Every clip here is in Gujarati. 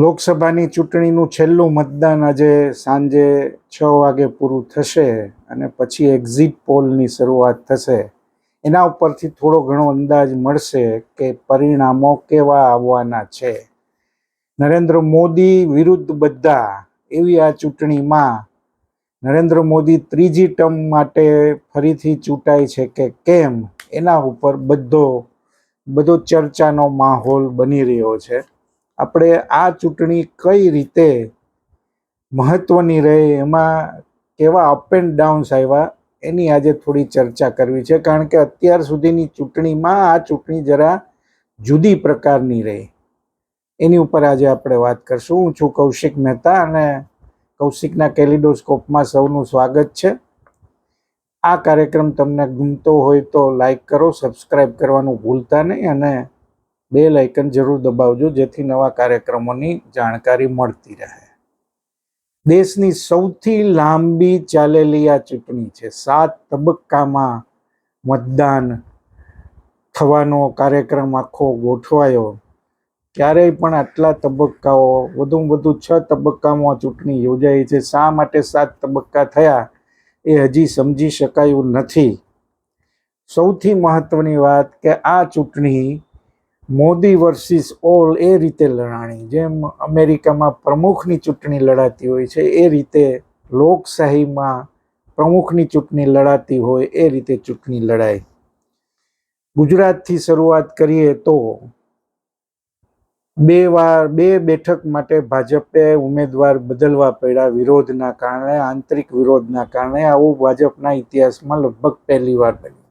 લોકસભાની ચૂંટણીનું છેલ્લું મતદાન આજે સાંજે છ વાગે પૂરું થશે અને પછી એક્ઝિટ પોલની શરૂઆત થશે. એના ઉપરથી થોડો ઘણો અંદાજ મળશે કે પરિણામો કેવા આવવાના છે. નરેન્દ્ર મોદી વિરુદ્ધ બધા એવી આ ચૂંટણીમાં નરેન્દ્ર મોદી ત્રીજી ટર્મ માટે ફરીથી ચૂંટાય છે કે કેમ એના ઉપર બધો બધો ચર્ચાનો માહોલ બની રહ્યો છે. આપણે આ ચૂંટણી કઈ રીતે મહત્વની રહે, એમાં કેવા અપ એન્ડ ડાઉન્સ આવ્યા, એની આજે થોડી ચર્ચા કરવી છે. કારણ કે અત્યાર સુધીની ચૂંટણીમાં આ ચૂંટણી જરા જુદી પ્રકારની રહી. એની ઉપર આજે આપણે વાત કરશું. હું છું કૌશિક મહેતા અને કૌશિકના કેલિડોસ્કોપમાં સૌનું સ્વાગત છે. આ કાર્યક્રમ તમને ગમતો હોય તો લાઈક કરો સબસ્ક્રાઈબ કરવાનું ભૂલતા નહીં અને બે આઇકન જરૂર દબાવજો, જેથી નવા કાર્યક્રમોની જાણકારી મળતી રહે. દેશની સૌથી લાંબી ચાલેલી આ ચૂંટણી છે. સાત તબક્કામાં મતદાન થવાનો કાર્યક્રમ આખો ગોઠવાયો. ક્યારેય પણ આટલા તબક્કાઓ વધુમાં વધુ છ તબક્કામાં ચૂંટણી યોજાઈ છે. શા માટે સાત તબક્કા થયા એ હજી સમજી શકાયું નથી. સૌથી મહત્વની વાત કે આ ચૂંટણી મોદી વર્સિસ ઓલ એ રીતે લડાણી, જેમ અમેરિકામાં પ્રમુખની ચૂંટણી લડાતી હોય છે, એ રીતે લોકશાહીમાં પ્રમુખની ચૂંટણી લડાતી હોય, એ રીતે ચૂંટણી લડાય. ગુજરાતથી શરૂઆત કરીએ તો બે વાર, બે બેઠક માટે ભાજપે ઉમેદવાર બદલવા પડ્યા વિરોધના કારણે, આંતરિક વિરોધના કારણે. આવું ભાજપના ઇતિહાસમાં લગભગ પહેલી વાર બન્યું.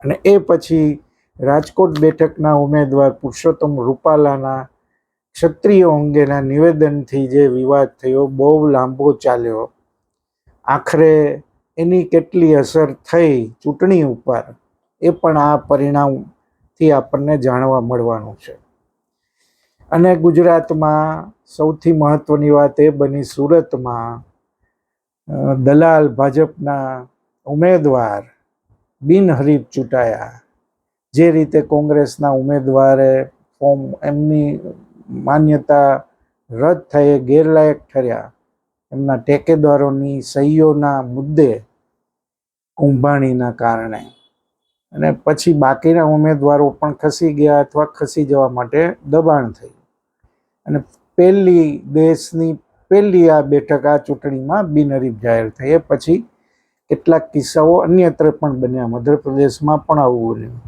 અને એ પછી રાજકોટ બેઠકના ઉમેદવાર પુરુષોત્તમ રૂપાલાના ક્ષત્રિયો અંગેના નિવેદનથી જે વિવાદ થયો, બહુ લાંબો ચાલ્યો. આખરે એની કેટલી અસર થઈ ચૂંટણી ઉપર, એ પણ આ પરિણામથી આપણને જાણવા મળવાનું છે. અને ગુજરાતમાં સૌથી મહત્ત્વની વાત એ બની સુરતમાં દલાલ ભાજપના ઉમેદવાર બિનહરીફ ચૂંટાયા. જે રીતે કોંગ્રેસના ઉમેદવારે ફોર્મ એમની માન્યતા રદ થઈ ગેરલાયક ઠર્યા, એમના ટેકેદારોની સહીઓના મુદ્દે કુંભાણીના કારણે. અને પછી બાકીના ઉમેદવારો પણ ખસી ગયા અથવા ખસી જવા માટે દબાણ થયું. અને પહેલી દેશની પહેલી આ બેઠક આ ચૂંટણીમાં બિનહરીફ જાહેર થઈ એ પછી કેટલાક કિસ્સાઓ અન્યત્ર પણ બન્યા. મધ્યપ્રદેશમાં પણ આવું બન્યું.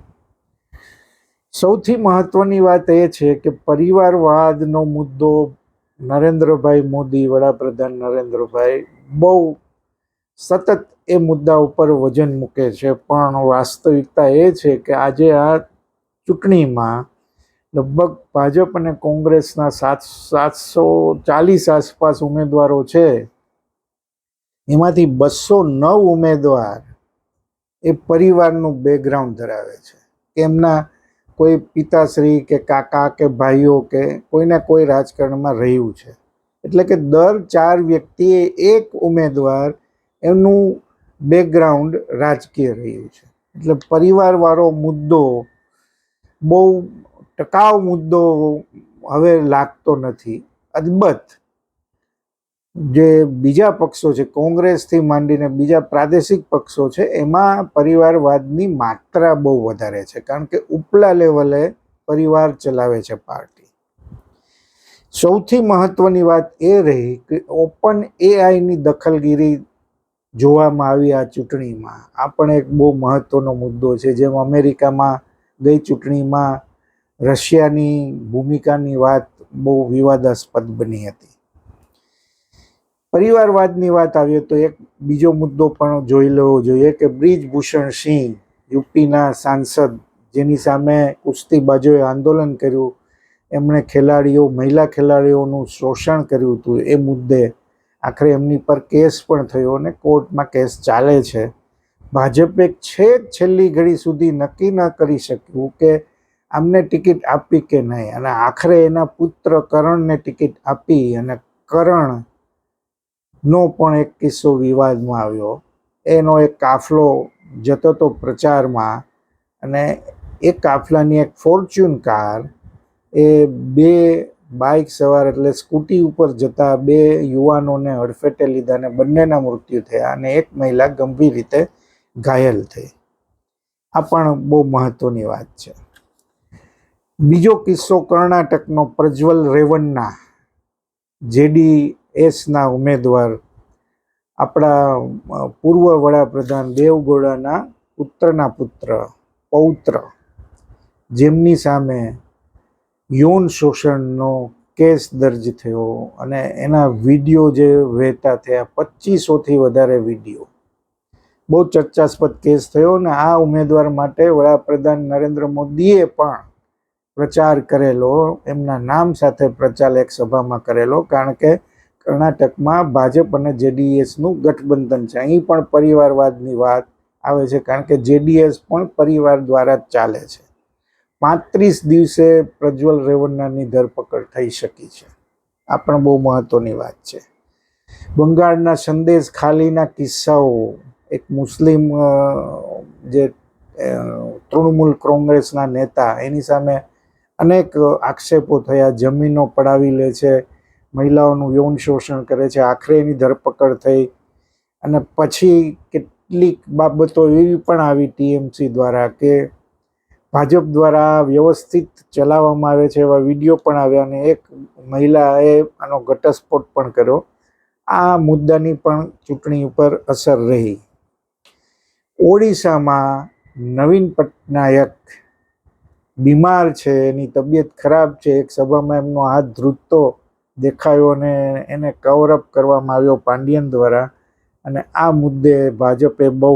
સૌથી મહત્વની વાત એ છે કે પરિવારવાદનો મુદ્દો નરેન્દ્રભાઈ મોદી, વડાપ્રધાન નરેન્દ્રભાઈ બહુ સતત એ મુદ્દા ઉપર વજન મૂકે છે. પણ વાસ્તવિકતા એ છે કે આજે આ ચૂંટણીમાં લગભગ ભાજપ અને કોંગ્રેસના સાત સાતસો ચાલીસ આસપાસ ઉમેદવારો છે. એમાંથી બસો નવ ઉમેદવાર એ પરિવારનું બેકગ્રાઉન્ડ ધરાવે છે. એમના કોઈ પિતાશ્રી કે કાકા કે ભાઈઓ કે કોઈને કોઈ રાજકારણમાં રહ્યું છે. એટલે કે દર ચાર વ્યક્તિએ એક ઉમેદવાર એમનું બેકગ્રાઉન્ડ રાજકીય રહ્યું છે. એટલે પરિવારવાળો મુદ્દો, બહુ ટકાઉ મુદ્દો હવે લાગતો નથી. અદબત્ત જે બીજા પક્ષો છે, કોંગ્રેસથી માંડીને બીજા પ્રાદેશિક પક્ષો છે, એમાં પરિવારવાદની માત્રા બહુ વધારે છે, કારણ કે ઉપલા લેવલે પરિવાર ચલાવે છે પાર્ટી. સૌથી મહત્વની વાત એ રહી કે ઓપન એઆઈની દખલગીરી જોવામાં આવી આ ચૂંટણીમાં. આ પણ એક બહુ મહત્વનો મુદ્દો છે, જેમ અમેરિકામાં ગઈ ચૂંટણીમાં રશિયાની ભૂમિકાની વાત બહુ વિવાદાસ્પદ બની હતી. પરિવારવાદની વાત આવીએ તો એક બીજો મુદ્દો પણ જોઈ લેવો જોઈએ કે બ્રિજભૂષણ સિંહ, યુપીના સાંસદ, જેની સામે કુસ્તીબાજોએ આંદોલન કર્યું, એમણે ખેલાડીઓ, મહિલા ખેલાડીઓનું શોષણ કર્યું હતું, એ મુદ્દે આખરે એમની પર કેસ પણ થયો અને કોર્ટમાં કેસ ચાલે છે. ભાજપે છેક છેલ્લી ઘડી સુધી નક્કી ન કરી શક્યું કે આમને ટિકિટ આપી કે નહીં. અને આખરે એના પુત્ર કરણને ટિકિટ આપી અને કરણ નો પણ એક કિસ્સો વિવાદમાં આવ્યો. એનો એક કાફલો જતો હતો પ્રચારમાં અને એ કાફલાની એક ફોર્ચ્યુન કાર એ બે બાઇક સવાર એટલે સ્કૂટી ઉપર જતા બે યુવાનોને હડફેટે લીધા અને બંનેના મૃત્યુ થયા અને એક મહિલા ગંભીર રીતે ઘાયલ થઈ. આ પણ બહુ મહત્વની વાત છે. બીજો કિસ્સો કર્ણાટકનો પ્રજ્વલ રેવન્ના જેડીએસના ઉમેદવાર આપણા પૂર્વ વડાપ્રધાન દેવગોડાના પુત્રના પુત્ર, પૌત્ર, જેમની સામે યૌન શોષણનો કેસ દર્જ થયો અને એના વીડિયો જે વહેતા થયા પચીસોથી વધારે વીડિયો. બહુ ચર્ચાસ્પદ કેસ થયો અને આ ઉમેદવાર માટે વડાપ્રધાન નરેન્દ્ર મોદીએ પણ પ્રચાર કરેલો, એમના નામ સાથે પ્રચાર એક સભામાં કરેલો, કારણ કે કર્ણાટકમાં ભાજપ અને જેડીએસનું ગઠબંધન છે. અહીં પણ પરિવારવાદની વાત આવે છે કારણ કે જેડીએસ પણ પરિવાર દ્વારા જ ચાલે છે. પાંત્રીસ દિવસે પ્રજ્વલ રેવન્નાની ધરપકડ થઈ શકી છે. આ પણ બહુ મહત્વની વાત છે. બંગાળના સંદેશ ખાલીના કિસ્સાઓ, એક મુસ્લિમ જે તૃણમૂલ કોંગ્રેસના નેતા, એની સામે અનેક આક્ષેપો થયા, જમીનો પડાવી લે છે મહિલાઓનું યૌન શોષણ કરે છે, આખરે એની ધરપકડ થઈ. અને પછી કેટલીક બાબતો એવી પણ આવી ટીએમસી દ્વારા કે ભાજપ દ્વારા વ્યવસ્થિત ચલાવવામાં આવે છે એવા વીડિયો પણ આવ્યા અને એક મહિલાએ આનો ઘટસ્ફોટ પણ કર્યો. આ મુદ્દાની પણ ચૂંટણી ઉપર અસર રહી. ઓડિશામાં નવીન પટનાયક બીમાર છે, એની તબિયત ખરાબ છે, એક સભામાં એમનો હાથ ધ્રુજતો દેખાયો અને એને કવરઅપ કરવામાં આવ્યો પાંડિયન દ્વારા. અને આ મુદ્દે ભાજપે બહુ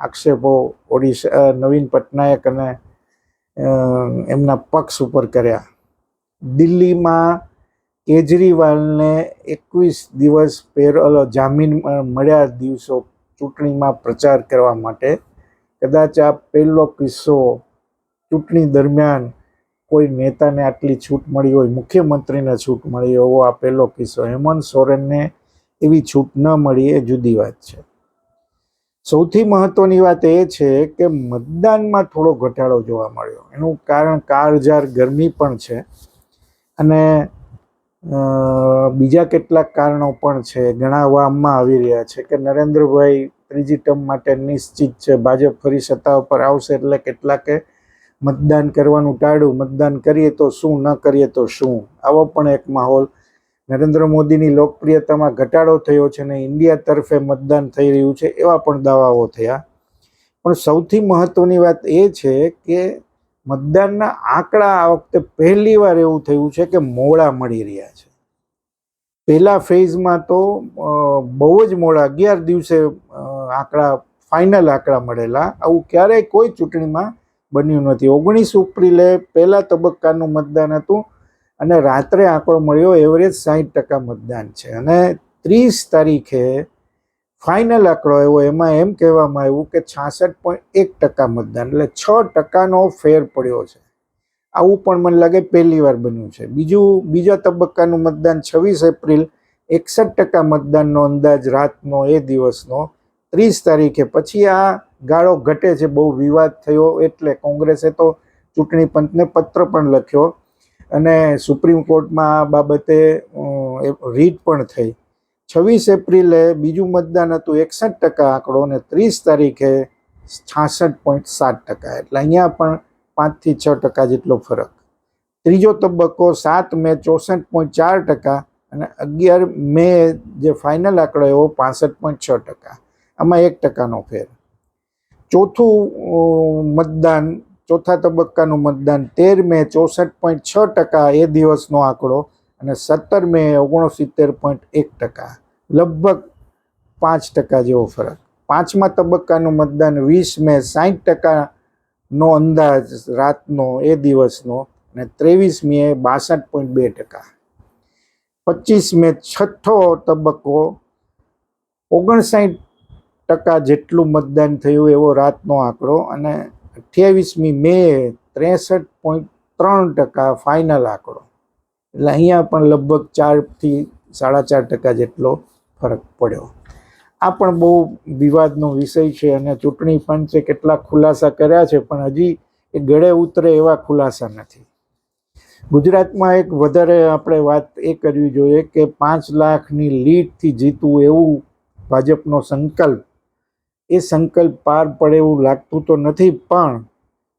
આક્ષેપો ઓડિશા નવીન પટનાયક અને એમના પક્ષ ઉપર કર્યા. દિલ્હીમાં કેજરીવાલને એકવીસ દિવસ પેર જામીન મળ્યા દિવસો ચૂંટણીમાં પ્રચાર કરવા માટે. કદાચ આ પહેલો કિસ્સો ચૂંટણી દરમિયાન કોઈ નેતાને આટલી છૂટ મળી હોય, મુખ્યમંત્રીને છૂટ મળી હોય, એવો આ પહેલો કિસ્સો. હેમંત સોરેનને એવી છૂટ ન મળી એ જુદી વાત છે. સૌથી મહત્વની વાત એ છે કે મતદાનમાં થોડો ઘટાડો જોવા મળ્યો. એનું કારણ કારજાર ગરમી પણ છે અને બીજા કેટલાક કારણો પણ છે. ગણાવવામાં આવી રહ્યા છે કે નરેન્દ્રભાઈ ત્રીજી ટર્મ માટે નિશ્ચિત છે. ભાજપ ફરી સત્તા ઉપર આવશે એટલે કેટલાકે મતદાન કરવાનું ટાળ્યું મતદાન કરીએ તો શું, ન કરીએ તો શું? આવો પણ એક માહોલ. નરેન્દ્ર મોદીની લોકપ્રિયતામાં ઘટાડો થયો છે ને ઇન્ડિયા તરફે મતદાન થઈ રહ્યું છે એવા પણ દાવાઓ થયા. પણ સૌથી મહત્વની વાત એ છે કે મતદાનના આંકડા આ વખતે પહેલીવાર એવું થયું છે કે મોડા મળી રહ્યા છે. પહેલા ફેઝમાં તો બહુ જ મોડા, અગિયાર દિવસે આંકડા, ફાઇનલ આંકડા મળેલા. આવું ક્યારેય કોઈ ચૂંટણીમાં બન્યું નથી. ઓગણીસ એપ્રિલે પહેલા તબક્કાનું મતદાન હતું અને રાત્રે આંકડો મળ્યો, એવરેજ સાહીઠ ટકા મતદાન છે. અને ત્રીસ તારીખે ફાઇનલ આંકડો આવ્યો, એમાં એમ કહેવામાં આવ્યું કે છાસઠ પોઈન્ટ એક ટકા મતદાન, એટલે છ ટકાનો ફેર પડ્યો છે. આવું પણ મને લાગે પહેલી વાર બન્યું છે. બીજું, બીજા તબક્કાનું મતદાન છવ્વીસ એપ્રિલ, એકસઠ ટકા મતદાનનો અંદાજ રાતનો એ દિવસનો ત્રીસ તારીખે પછી આ ગાળો ઘટે છે, બહુ વિવાદ થયો એટલે કોંગ્રેસે તો ચૂંટણી પંચને પત્ર પણ લખ્યો અને સુપ્રીમ કોર્ટમાં આ બાબતે રીટ પણ થઈ. છવ્વીસ એપ્રિલે બીજું મતદાન હતું, એકસઠ ટકા આંકડો અને ત્રીસ તારીખે છાસઠ પોઈન્ટ સાત ટકા. એટલે અહીંયા પણ પાંચથી છ ટકા જેટલો ફરક. ત્રીજો તબક્કો સાત મે ચોસઠ પોઈન્ટ ચાર ટકા અને અગિયાર મે જે ફાઇનલ આંકડો એવો પાસઠ પોઈન્ટ છ ટકા. આમાં એક ટકાનો ફેર. ચોથું મતદાન, ચોથા તબક્કાનું મતદાન, તેર મે ચોસઠ પોઈન્ટ છ ટકા એ દિવસનો આંકડો અને સત્તર મે ઓગણસિત્તેર પોઈન્ટ એક ટકા. લગભગ પાંચ ટકા જેવો ફરક. પાંચમા તબક્કાનું મતદાન વીસ મે સાઠ ટકાનો અંદાજ રાતનો એ દિવસનો અને ત્રેવીસ મે બાસઠ પોઈન્ટ બે ટકા. પચીસ મે છઠ્ઠો તબક્કો ઓગણસાઠ ટકા જેટલું મતદાન થયું એવો રાતનો આંકડો અને અઠ્યાવીસમી મે ત્રેસઠ પોઈન્ટ ત્રણ ટકા ફાઇનલ આંકડો. એટલે અહીંયા પણ લગભગ ચારથી સાડા ચાર ટકા જેટલો ફરક પડ્યો. આ પણ બહુ વિવાદનો વિષય છે અને ચૂંટણી પંચે કેટલાક ખુલાસા કર્યા છે, પણ હજી એ ગળે ઉતરે એવા ખુલાસા નથી. ગુજરાતમાં એક વધારે આપણે વાત એ કરવી જોઈએ કે પાંચ લાખની લીડથી જીતવું એવું ભાજપનો સંકલ્પ એ સંકલ્પ પાર પડે એવું લાગતું તો નથી, પણ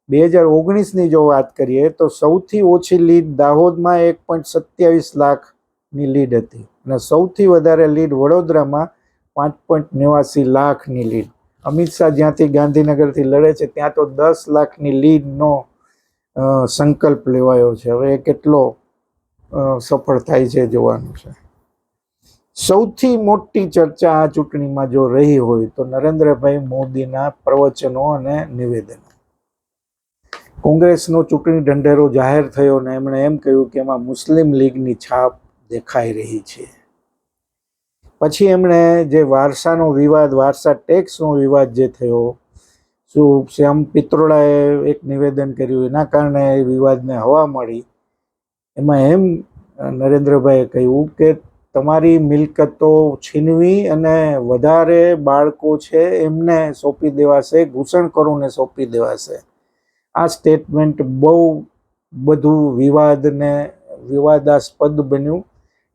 બે હજાર ઓગણીસની જો વાત કરીએ તો સૌથી ઓછી લીડ દાહોદમાં એક પોઈન્ટ સત્યાવીસ લાખની લીડ હતી અને સૌથી વધારે લીડ વડોદરામાં પાંચ પોઈન્ટ નેવાસી લાખની લીડ. અમિત શાહ જ્યાંથી ગાંધીનગરથી લડે છે, ત્યાં તો દસ લાખની લીડનો સંકલ્પ લેવાયો છે. હવે એ કેટલો સફળ થાય છે જોવાનું છે. સૌથી મોટી ચર્ચા આ ચૂંટણીમાં જો રહી હોય તો નરેન્દ્રભાઈ મોદીના પ્રવચનો અને નિવેદનો. કોંગ્રેસનો ચૂંટણી ઢંઢેરો જાહેર થયો ને એમણે એમ કહ્યું કે એમાં મુસ્લિમ લીગની છાપ દેખાઈ રહી છે. પછી એમણે જે વારસાનો વિવાદ, વારસા ટેક્સનો વિવાદ જે થયો, શું શ્યામ પિત્રોડાએ એક નિવેદન કર્યું, એના કારણે એ વિવાદને હવા મળી. એમાં એમ નરેન્દ્રભાઈએ કહ્યું કે તમારી મિલકતો છીનવી અને વધારે બાળકો છે એમને સોંપી દેવાશે, ઘૂસણખોરોને સોંપી દેવાશે. આ સ્ટેટમેન્ટ બહુ બધું વિવાદને, વિવાદાસ્પદ બન્યું.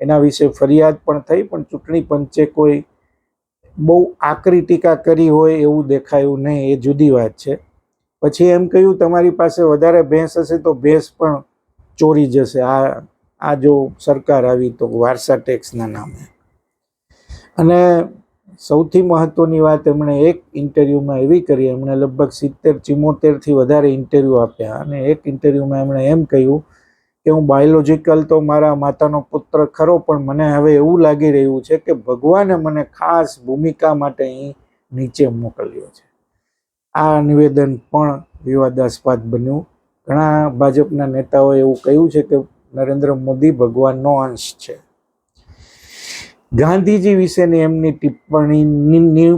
એના વિશે ફરિયાદ પણ થઈ, પણ ચૂંટણી પંચે કોઈ બહુ આકરી ટીકા કરી હોય એવું દેખાયું નહીં, એ જુદી વાત છે. પછી એમ કહ્યું, તમારી પાસે વધારે ભેંસ હશે તો ભેંસ પણ ચોરી જશે. આ આ જો સરકાર આવી તો વારસા ટેક્સના નામે. અને સૌથી મહત્વની વાત એમણે એક ઇન્ટરવ્યૂમાં એવી કરી, એમણે લગભગ સિત્તેર ચિમોતેરથી વધારે ઇન્ટરવ્યૂ આપ્યા. અને એક ઇન્ટરવ્યૂમાં એમણે એમ કહ્યું કે હું બાયોલોજિકલ તો મારા માતાનો પુત્ર ખરો, પણ મને હવે એવું લાગી રહ્યું છે કે ભગવાને મને ખાસ ભૂમિકા માટે અહીં નીચે મોકલ્યો છે. આ નિવેદન પણ વિવાદાસ્પદ બન્યું. ઘણા ભાજપના નેતાઓએ એવું કહ્યું છે કે નરેન્દ્ર મોદી ભગવાનનો અંશ છે. ગાંધીજી વિશેની એમની ટિપ્પણીની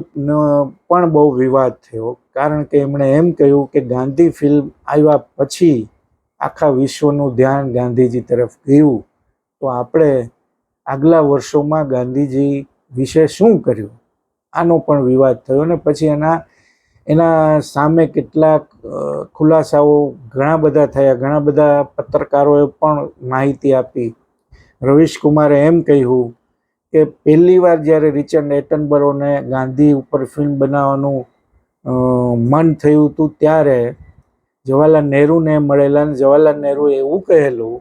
પણ બહુ વિવાદ થયો. કારણ કે એમણે એમ કહ્યું કે ગાંધી ફિલ્મ આવ્યા પછી આખા વિશ્વનું ધ્યાન ગાંધીજી તરફ ગયું. તો આપણે આગલા વર્ષોમાં ગાંધીજી વિશે શું કર્યું? આનો પણ વિવાદ થયો ને પછી એના એના સામે કેટલાક ખુલાસાઓ ઘણા બધા થયા. ઘણા બધા પત્રકારોએ પણ માહિતી આપી. રવીશ કુમારે એમ કહ્યું કે પહેલી વાર જ્યારે રિચર્ડ એટનબરોને ગાંધી ઉપર ફિલ્મ બનાવવાનું મન થયું હતું ત્યારે જવાહરલાલ નહેરુને મળેલા અને જવાહરલાલ નહેરુએ એવું કહેલું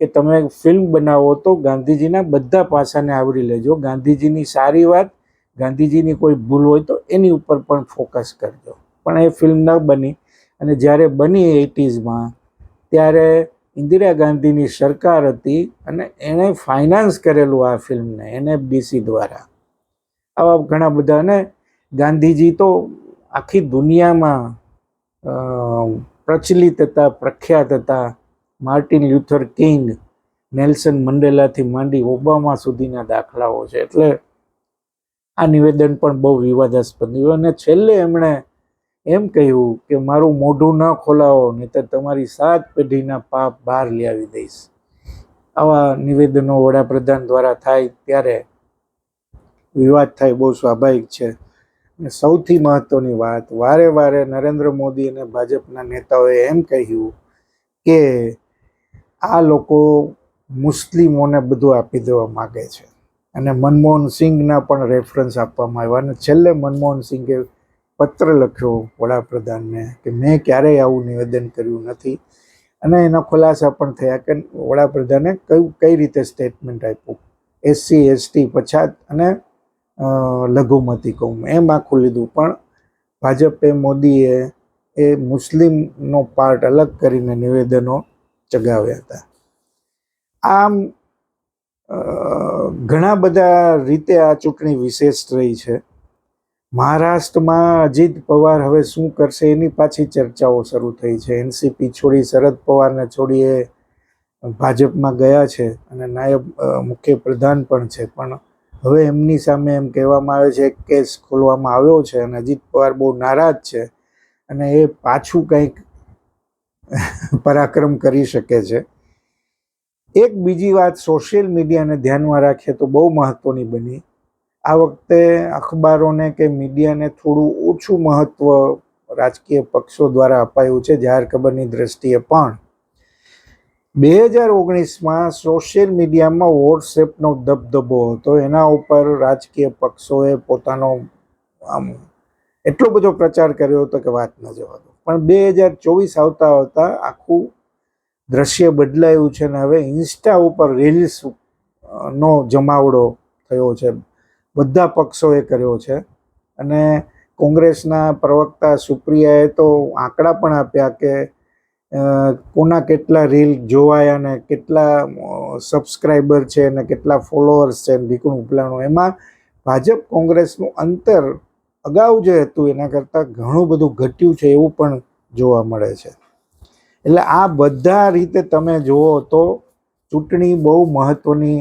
કે તમે ફિલ્મ બનાવો તો ગાંધીજીના બધા પાસાને આવરી લેજો. ગાંધીજીની સારી વાત ગાંધીજીની કોઈ ભૂલ હોય તો એની ઉપર પણ ફોકસ કરજો. પણ એ ફિલ્મ ન બની. અને જ્યારે બની એટીઝમાં ત્યારે ઇન્દિરા ગાંધીની સરકાર હતી અને એણે ફાઇનાન્સ કરેલું આ ફિલ્મને એનએફડીસી દ્વારા. આવા ઘણા બધા, અને ગાંધીજી તો આખી દુનિયામાં પ્રચલિત હતા, પ્રખ્યાત હતા. માર્ટિન લ્યુથર કિંગ, નેલ્સન મંડેલાથી માંડી ઓબામા સુધીના દાખલાઓ છે. એટલે આ નિવેદન પણ બહુ વિવાદાસ્પદ રહ્યું અને છેલ્લે એમણે એમ કહ્યું કે મારું મોઢું ન ખોલાવો નહીં તો તમારી સાત પેઢીના પાપ બહાર લાવી દઈશ. આવા નિવેદનો વડાપ્રધાન દ્વારા થાય ત્યારે વિવાદ થાય બહુ સ્વાભાવિક છે. અને સૌથી મહત્ત્વની વાત, વારે વારે નરેન્દ્ર મોદી અને ભાજપના નેતાઓએ એમ કહ્યું કે આ લોકો મુસ્લિમોને બધું આપી દેવા માગે છે. અને મનમોહન સિંઘના પણ રેફરન્સ આપવામાં આવ્યા અને છેલ્લે મનમોહન સિંઘે પત્ર લખ્યો વડાપ્રધાનને કે મેં ક્યારેય આવું નિવેદન કર્યું નથી. અને એના ખુલાસા પણ થયા કે વડાપ્રધાને કયું કઈ રીતે સ્ટેટમેન્ટ આપ્યું? એસસી એસટી પછાત અને લઘુમતી કહું એમ આખું લીધું. પણ ભાજપે મોદીએ એ મુસ્લિમનો પાર્ટ અલગ કરીને નિવેદનો ચગાવ્યા હતા. આમ ઘણા બધા રીતે આ ચૂંટણી વિશેષ રહી છે. મહારાષ્ટ્રમાં અજીત પવાર હવે શું કરશે એની પાછી ચર્ચાઓ શરૂ થઈ છે. એનસીપી છોડી શરદ પવારને છોડીએ ભાજપમાં ગયા છે અને નાયબ મુખ્ય પ્રધાન પણ છે. પણ હવે એમની સામે એમ કહેવામાં આવે છે કેસ ખોલવામાં આવ્યો છે અને અજીત પવાર બહુ નારાજ છે અને એ પાછું કંઈક પરાક્રમ કરી શકે છે. એક બીજી વાત સોશિયલ મીડિયાને ધ્યાનમાં રાખીએ તો બહુ મહત્ત્વની બની. આ વખતે અખબારોને કે મીડિયાને થોડું ઓછું મહત્ત્વ રાજકીય પક્ષો દ્વારા અપાયું છે, જાહેર ખબરની દ્રષ્ટિએ પણ. બે હજાર ઓગણીસમાં સોશિયલ મીડિયામાં વોટ્સએપનો દબદબો હતો. એના ઉપર રાજકીય પક્ષોએ પોતાનો, આમ, એટલો બધો પ્રચાર કર્યો હતો કે વાત ન જવા દો. પણ બે હજાર ચોવીસ આવતા આવતા આખું દ્રશ્ય બદલાયું છે ને હવે ઇન્સ્ટા ઉપર રીલ્સ નો જમાવડો થયો છે. બધા પક્ષોએ કર્યો છે. અને કોંગ્રેસના પ્રવક્તા સુપ્રિયાએ તો આંકડા પણ આપ્યા કે કોના કેટલા રીલ જોવાયા ને કેટલા સબસ્ક્રાઈબર છે ને કેટલા ફોલોઅર્સ છે ને ઢીકણું ઉપલાણું. એમાં ભાજપ કોંગ્રેસનું અંતર અગાઉ જે હતું એના કરતાં ઘણું બધું ઘટ્યું છે એવું પણ જોવા મળે છે. એટલે આ બધા રીતે તમે જુઓ તો ચૂંટણી બહુ મહત્ત્વની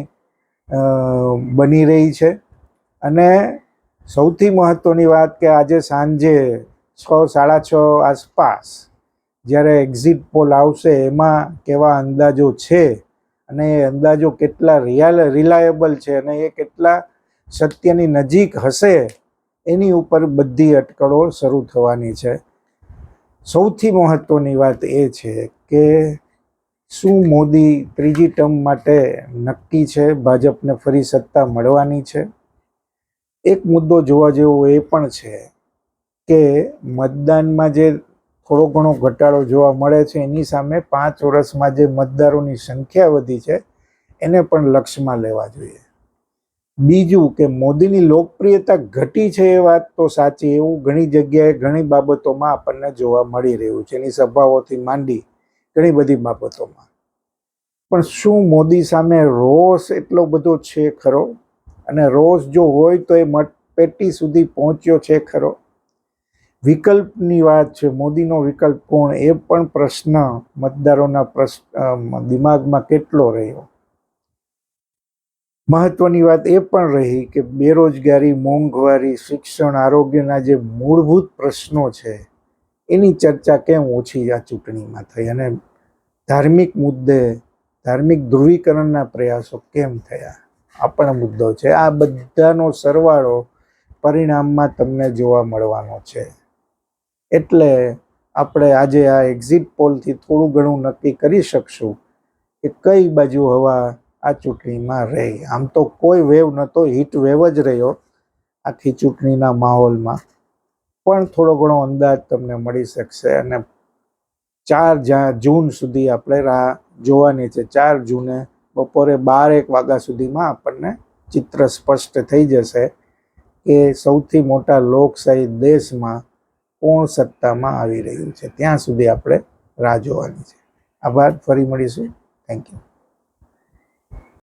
બની રહી છે. અને સૌથી મહત્ત્વની વાત કે આજે સાંજે છ, સાડા છ આસપાસ જ્યારે એક્ઝિટ પોલ આવશે, એમાં કેવા અંદાજો છે અને એ અંદાજો કેટલા રિયાલ રિલાયેબલ છે અને એ કેટલા સત્યની નજીક હશે, એની ઉપર બધી અટકળો શરૂ થવાની છે. સૌથી મહત્ત્વની વાત એ છે કે શું મોદી ત્રીજી ટર્મ માટે નક્કી છે? ભાજપને ફરી સત્તા મળવાની છે? એક મુદ્દો જોવા જેવો એ પણ છે કે મતદાનમાં જે થોડો ઘણો ઘટાડો જોવા મળે છે, એની સામે પાંચ વર્ષમાં જે મતદારોની સંખ્યા વધી છે, એને પણ લક્ષમાં લેવા જોઈએ. બીજું કે મોદીની લોકપ્રિયતા ઘટી છે એ વાત તો સાચી, એવું ઘણી જગ્યાએ ઘણી બાબતોમાં આપણને જોવા મળી રહ્યું છે. એની સભાઓથી માંડી ઘણી બધી બાબતોમાં. પણ શું મોદી સામે રોષ એટલો બધો છે ખરો? અને રોષ જો હોય તો એ મત પેટી સુધી પહોંચ્યો છે ખરો? વિકલ્પની વાત છે, મોદીનો વિકલ્પ કોણ? એ પણ પ્રશ્ન મતદારોના પ્રશ્ન દિમાગમાં કેટલો રહ્યો? મહત્વની વાત એ પણ રહી કે બેરોજગારી, મોંઘવારી, શિક્ષણ આરોગ્યના જે મૂળભૂત પ્રશ્નો છે, એની ચર્ચા કેમ ઓછી આ ચૂંટણીમાં થઈ અને ધાર્મિક મુદ્દે, ધાર્મિક ધ્રુવીકરણના પ્રયાસો કેમ થયા? આ પણ મુદ્દો છે. આ બધાનો સરવાળો પરિણામમાં તમને જોવા મળવાનો છે. એટલે આપણે આજે આ એક્ઝિટ પોલથી થોડું ઘણું નક્કી કરી શકશું કે કઈ બાજુ હવા આ ચૂંટણીમાં રહી. આમ તો કોઈ વેવ નહોતો, હીટ વેવ જ રહ્યો આખી ચૂંટણીના માહોલમાં. પણ થોડો ઘણો અંદાજ તમને મળી શકશે અને ચાર જૂન સુધી આપણે રાહ જોવાની છે. ચાર જૂને બપોરે બાર એક વાગ્યા સુધીમાં આપણને ચિત્ર સ્પષ્ટ થઈ જશે કે સૌથી મોટા લોકશાહી દેશમાં કોણ સત્તામાં આવી રહ્યું છે. ત્યાં સુધી આપણે રાહ જોવાની છે. આભાર. ફરી મળીશું. Thank you